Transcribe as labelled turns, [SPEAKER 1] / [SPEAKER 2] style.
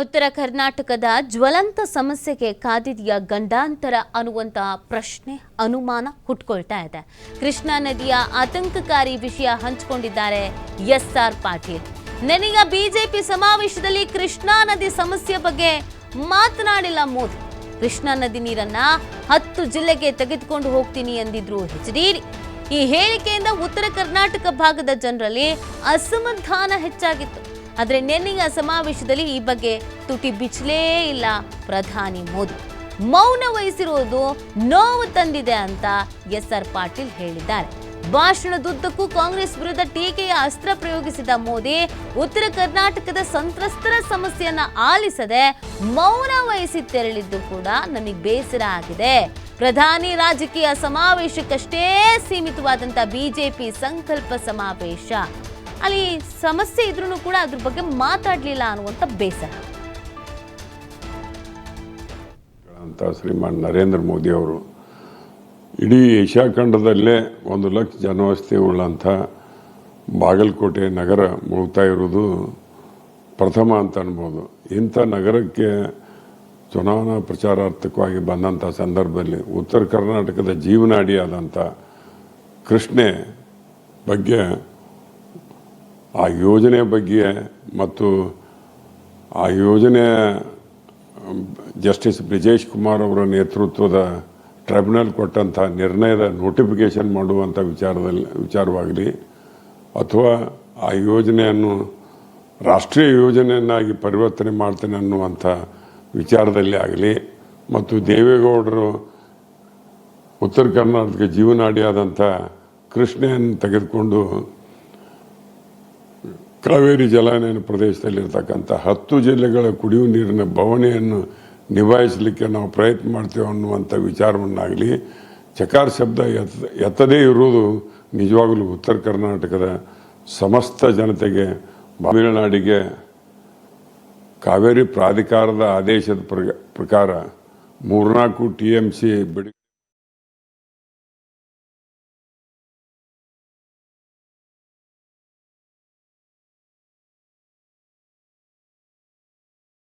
[SPEAKER 1] ಉತ್ತರ ಕರ್ನಾಟಕದ ಜ್ವಲಂತ ಸಮಸ್ಯೆಗೆ ಕಾದಿದೆಯ ಗಂಡಾಂತರ ಅನ್ನುವಂತ ಪ್ರಶ್ನೆ ಅನುಮಾನ ಹುಟ್ಕೊಳ್ತಾ ಇದೆ. ಕೃಷ್ಣಾ ನದಿಯ ಆತಂಕಕಾರಿ ವಿಷಯ ಹಂಚಿಕೊಂಡಿದ್ದಾರೆ ಎಸ್ ಆರ್ ಪಾಟೀಲ್. ನೆನೆಯ ಬಿಜೆಪಿ ಸಮಾವೇಶದಲ್ಲಿ ಕೃಷ್ಣಾ ನದಿ ಸಮಸ್ಯೆ ಬಗ್ಗೆ ಮಾತನಾಡಿಲ್ಲ ಮೋದಿ. ಕೃಷ್ಣಾ ನದಿ ನೀರನ್ನ ಹತ್ತು ಜಿಲ್ಲೆಗೆ ತೆಗೆದುಕೊಂಡು ಹೋಗ್ತೀನಿ ಎಂದಿದ್ರು ಎಚ್ ಈ ಹೇಳಿಕೆಯಿಂದ ಉತ್ತರ ಕರ್ನಾಟಕ ಭಾಗದ ಜನರಲ್ಲಿ ಅಸಮಾಧಾನ ಹೆಚ್ಚಾಗಿತ್ತು. ಆದರೆ ನಿನ್ನೆಯ ಸಮಾವೇಶದಲ್ಲಿ ಈ ಬಗ್ಗೆ ತುಟಿ ಬಿಚ್ಚಲೇ ಇಲ್ಲ ಪ್ರಧಾನಿ ಮೋದಿ. ಮೌನ ವಹಿಸಿರುವುದು ನೋವು ತಂದಿದೆ ಅಂತ ಎಸ್ ಆರ್ ಪಾಟೀಲ್ ಹೇಳಿದ್ದಾರೆ. ಭಾಷಣದುದ್ದಕ್ಕೂ ಕಾಂಗ್ರೆಸ್ ವಿರುದ್ಧ ಟೀಕೆಯ ಅಸ್ತ್ರ ಪ್ರಯೋಗಿಸಿದ ಮೋದಿ ಉತ್ತರ ಕರ್ನಾಟಕದ ಸಂತ್ರಸ್ತರ ಸಮಸ್ಯೆಯನ್ನ ಆಲಿಸದೆ ಮೌನ ವಹಿಸಿ ತೆರಳಿದ್ದು ಕೂಡ ನನಗೆ ಬೇಸರ ಆಗಿದೆ. ಪ್ರಧಾನಿ ರಾಜಕೀಯ ಸಮಾವೇಶಕ್ಕಷ್ಟೇ ಸೀಮಿತವಾದಂತ ಬಿಜೆಪಿ ಸಂಕಲ್ಪ ಸಮಾವೇಶ. ಅಲ್ಲಿ ಸಮಸ್ಯೆ ಇದ್ರೂ ಕೂಡ ಅದ್ರ ಬಗ್ಗೆ ಮಾತಾಡಲಿಲ್ಲ ಅನ್ನುವಂಥ ಬೇಸರ.
[SPEAKER 2] ಅಂತ ಶ್ರೀಮಾನ್ ನರೇಂದ್ರ ಮೋದಿ ಅವರು, ಇಡೀ ಏಷ್ಯಾ ಖಂಡದಲ್ಲೇ ಒಂದು ಲಕ್ಷ ಜನವಸತಿ ಉಳ್ಳಂಥ ಬಾಗಲಕೋಟೆ ನಗರ ಮುಳುಗ್ತಾ ಇರೋದು ಪ್ರಥಮ ಅಂತ ಅನ್ಬೋದು. ಇಂಥ ನಗರಕ್ಕೆ ಚುನಾವಣಾ ಪ್ರಚಾರಾರ್ಥಕವಾಗಿ ಬಂದಂಥ ಸಂದರ್ಭದಲ್ಲಿ ಉತ್ತರ ಕರ್ನಾಟಕದ ಜೀವನಾಡಿಯಾದಂಥ ಕೃಷ್ಣೆ ಬಗ್ಗೆ ಆ ಯೋಜನೆ ಬಗ್ಗೆ ಮತ್ತು ಆ ಯೋಜನೆ, ಜಸ್ಟಿಸ್ ಬ್ರಿಜೇಶ್ ಕುಮಾರ್ ಅವರ ನೇತೃತ್ವದ ಟ್ರೈಬ್ಯುನಲ್ ಕೊಟ್ಟಂಥ ನಿರ್ಣಯದ ನೋಟಿಫಿಕೇಶನ್ ಮಾಡುವಂಥ ವಿಚಾರದಲ್ಲಿ, ವಿಚಾರವಾಗಲಿ, ಅಥವಾ ಆ ಯೋಜನೆಯನ್ನು ರಾಷ್ಟ್ರೀಯ ಯೋಜನೆಯನ್ನಾಗಿ ಪರಿವರ್ತನೆ ಮಾಡ್ತೇನೆ ಅನ್ನುವಂಥ ವಿಚಾರದಲ್ಲಿ ಆಗಲಿ, ಮತ್ತು ದೇವೇಗೌಡರು ಉತ್ತರ ಕರ್ನಾಟಕ ಜೀವನಾಡಿಯಾದಂಥ ಕೃಷ್ಣೆಯನ್ನು ತೆಗೆದುಕೊಂಡು ಕಾವೇರಿ ಜಲಾನಯನ ಪ್ರದೇಶದಲ್ಲಿರ್ತಕ್ಕಂಥ ಹತ್ತು ಜಿಲ್ಲೆಗಳ ಕುಡಿಯುವ ನೀರಿನ ಬವಣೆಯನ್ನು ನಿಭಾಯಿಸಲಿಕ್ಕೆ ನಾವು ಪ್ರಯತ್ನ ಮಾಡ್ತೇವೆ ಅನ್ನುವಂಥ ವಿಚಾರವನ್ನಾಗಲಿ, ಚಕಾರ ಶಬ್ದ ಎತ್ತ ಎತ್ತದೇ ಇರುವುದು ನಿಜವಾಗಲೂ ಉತ್ತರ ಕರ್ನಾಟಕದ ಸಮಸ್ತ ಜನತೆಗೆ, ತಮಿಳುನಾಡಿಗೆ ಕಾವೇರಿ ಪ್ರಾಧಿಕಾರದ ಆದೇಶದ ಪ್ರಕಾರ ಮೂರ್ನಾಲ್ಕು ಟಿ ಎಂ ಸಿ ಬಿಡು